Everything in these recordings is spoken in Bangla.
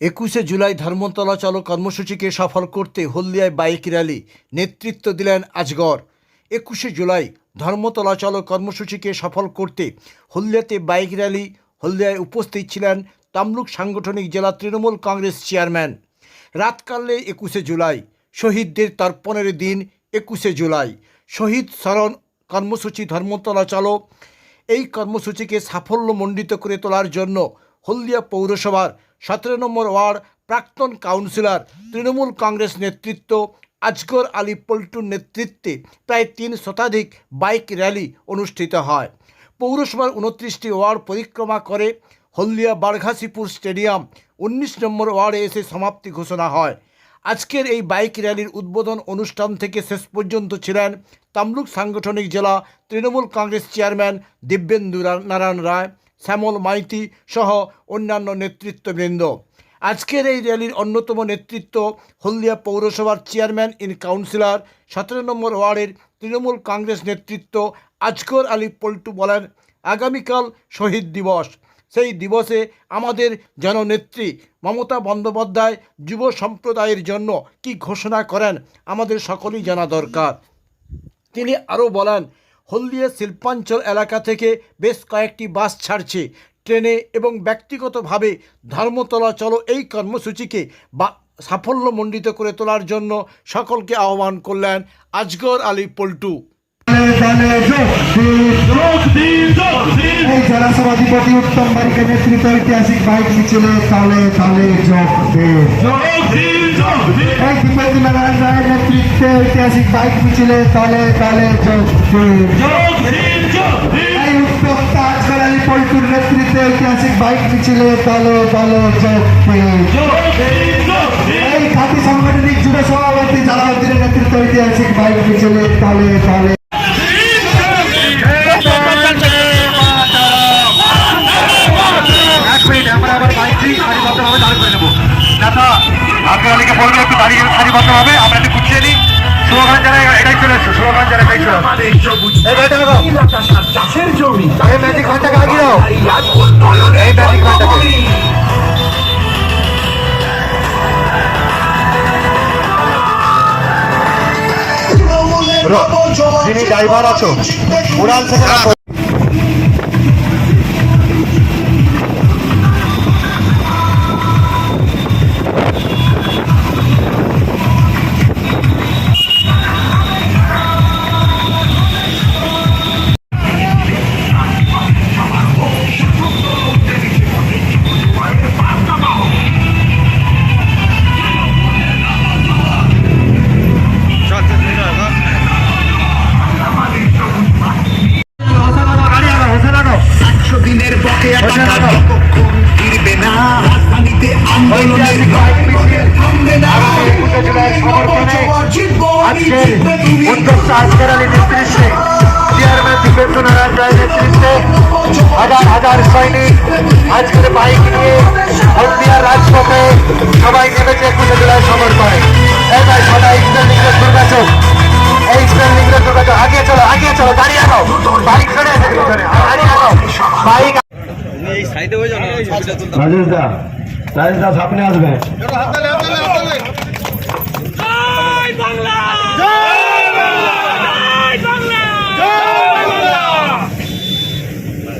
একুশে জুলাই ধর্মতলা চলো কর্মসূচিকে সফল করতে হলদিয়ায় বাইক র্যালি নেতৃত্ব দিলেন আজগর। একুশে জুলাই ধর্মতলা চলো কর্মসূচিকে সফল করতে হলদিয়াতে বাইক র্যালি হলদিয়ায় উপস্থিত ছিলেন তামলুক সাংগঠনিক জেলা তৃণমূল কংগ্রেস চেয়ারম্যান। রাতকালে একুশে জুলাই, শহীদদের তর্পণের দিন একুশে জুলাই। শহীদ স্মরণ কর্মসূচি ধর্মতলা চলো, এই কর্মসূচিকে সাফল্যমণ্ডিত করে তোলার জন্য হলদিয়া পৌরসভার সতেরো নম্বর ওয়ার্ড প্রাক্তন কাউন্সিলর তৃণমূল কংগ্রেস নেতৃত্ব আজগর আলী পল্টুর নেতৃত্বে প্রায় তিন শতাধিক বাইক র্যালি অনুষ্ঠিত হয়। পৌরসভার উনত্রিশটি ওয়ার্ড পরিক্রমা করে হলদিয়া বারঘাসিপুর স্টেডিয়াম উনিশ নম্বর ওয়ার্ডে এসে সমাপ্তি ঘোষণা হয়। আজকের এই বাইক র্যালির উদ্বোধন অনুষ্ঠান থেকে শেষ পর্যন্ত ছিলেন তামলুক সাংগঠনিক জেলা তৃণমূল কংগ্রেস চেয়ারম্যান দিব্যেন্দু নারায়ণ রায় শ্যামল মাইতি সহ অন্যান্য নেতৃত্ববৃন্দ। আজকের এই র্যালির অন্যতম নেতৃত্ব হলদিয়া পৌরসভার চেয়ারম্যান ইন কাউন্সিলর, সতেরো নম্বর ওয়ার্ডের তৃণমূল কংগ্রেস নেতৃত্ব আজকর আলী পল্টু বলেন, আগামীকাল শহীদ দিবস। সেই দিবসে আমাদের জননেত্রী মমতা বন্দ্যোপাধ্যায় যুব সম্প্রদায়ের জন্য কি ঘোষণা করেন আমাদের সকলেই জানা দরকার। তিনি আরও বলেন হলদিয়া শিল্পাঞ্চল এলাকা থেকে বেশ কয়েকটি বাস ছাড়ছে। ট্রেনে এবং ব্যক্তিগতভাবে ধর্মতলা চলো এই কর্মসূচিকে বা সাফল্যমণ্ডিত করে তোলার জন্য সকলকে আহ্বান করলেন আজগর আলী পল্টু। সভাধিপতি উত্তম বারিকের নেতৃত্ব ঐতিহাসিক বাইক মিছিলে তালে তালে যোগ এই দীপেন্দ্র নারায়ণ রায়ের নেতৃত্বে ঐতিহাসিক বাইক মিছিলে তালে তালে এই উত্তপ্তা আজকাল আলী পল্টুর নেতৃত্বে ঐতিহাসিক বাইক মিছিলে তালে তালে এই খাতি সাংগঠনিক যুব সভাপতি জালাউদ্দিনের নেতৃত্বে ঐতিহাসিক বাইক মিছিলে তালে তালে আমরা আবার বাইকটি সারিবদ্ধভাবে দাঁড় করে নেব। নেতা আপনার আলীকে বলব একটু দাঁড়িয়ে সারিবদ্ধভাবে আমরা একটু গুছিয়ে নিই। স্লোগান যারা এটাই চলে এসছো স্লোগান যারা এটাই চলে। এই ম্যাজিক ঘন্টাকে আগিয়ে দাও। এই ম্যাজিক ঘন্টাকে যিনি ড্রাইভার আছো উড়ান থেকে আজকের আলী নেতৃত্বে চেয়ারম্যান দীপেন্দ্র নারায়ণ রায় নেতৃত্বে হাজার হাজার সৈনিক আজকের বাইক নিয়ে হলদিয়ার রাজপথে সবাই নেমেছে একুশে জুলাই সমর্পণে এটাই সবাই স্ট্যান্ডিংয়ের দুর্গাচক এই স্ট্যান্ডিংয়ের দুর্গাচক আগিয়ে চলো আগিয়ে চলো দাঁড়িয়ে আনো বাইক ছেড়ে এসে পিছনে। দাঁড়িয়ে আনো বাইক রাজেশ দা রাজেশ দা সামনে আসবে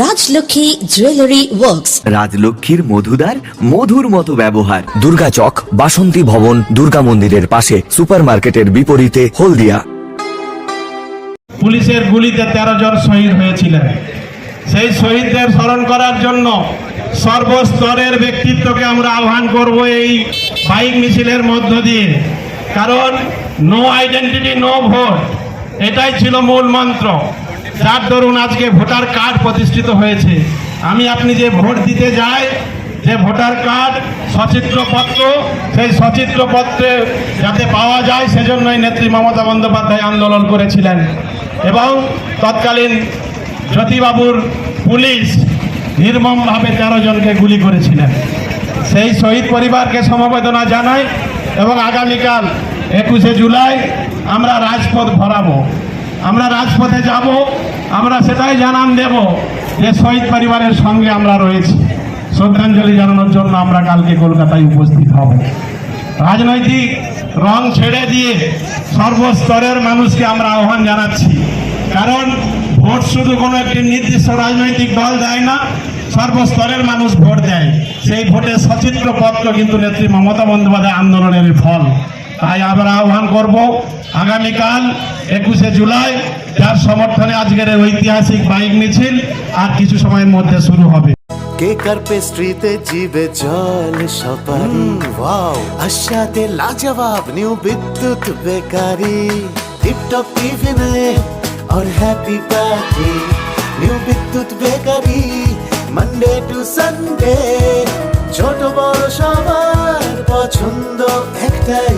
রাজলক্ষ্মী জুয়েলারি ওয়ার্কস রাজলক্ষ্মীর মধুদার মধুর মতো ব্যবহার। দুর্গা চক বাসন্তী ভবন দুর্গা মন্দিরের পাশে সুপারমার্কেটের বিপরীতে হলদিয়া। পুলিশের গুলিতে তেরো জন শহীদ হয়েছিলেন। সেই শহীদদের স্মরণ করার জন্য সর্বস্তরের ব্যক্তিত্বকে আমরা আহ্বান করব এই বাইক মিছিলের মধ্য দিয়ে। কারণ নো আইডেন্টিটি নো ভোট এটাই ছিল মূল মন্ত্র। যার দরুন আজকে ভোটার কার্ড প্রতিষ্ঠিত হয়েছে। আমি আপনি যে ভোট দিতে যাই, যে ভোটার কার্ড সচিত্রপত্র সেই সচিত্রপত্রে যাতে পাওয়া যায়, সেজন্যই নেত্রী মমতা বন্দ্যোপাধ্যায় আন্দোলন করেছিলেন। এবং তৎকালীন জ্যোতিবাবুর পুলিশ নির্মমভাবে তেরো জনকে গুলি করেছিলেন। সেই শহীদ পরিবারকে সমবেদনা জানাই, এবং আগামীকাল একুশে জুলাই আমরা রাজপথ ভরাবো। আমরা রাজপথে যাব, আমরা সেটাই জানান দেব যে শহীদ পরিবারের সঙ্গে আমরা রয়েছি। শ্রদ্ধাঞ্জলি জানানোর জন্য আমরা কালকে কলকাতায় উপস্থিত হব। রাজনৈতিক রং ছেড়ে দিয়ে সর্বস্তরের মানুষকে আমরা আহ্বান জানাচ্ছি। কারণ ভোট শুধু কোনো একটি নির্দিষ্ট রাজনৈতিক দল দেয় না, সর্বস্তরের মানুষ ভোট দেয়। সেই ভোটের সচিত্র পত্র কিন্তু নেত্রী মমতা বন্দ্যোপাধ্যায় আন্দোলনের ফল। তাই আমরা আহ্বান করব, আগামীকাল একুশে জুলাই যার সমর্থনে আজকের এই ঐতিহাসিক বাইক মিছিল আর কিছু সময়ের মধ্যে শুরু হবে কেক আর পেস্ট্রিতে জিবে জল সপারি ওয়াও আশাতে লাজবাব নিউ বিদ্যুৎ বেকারি টিপটপ টিফিনে और happy party new Bidyut bakery Monday to Sunday ছোট বড় সবার পছন্দ একটাই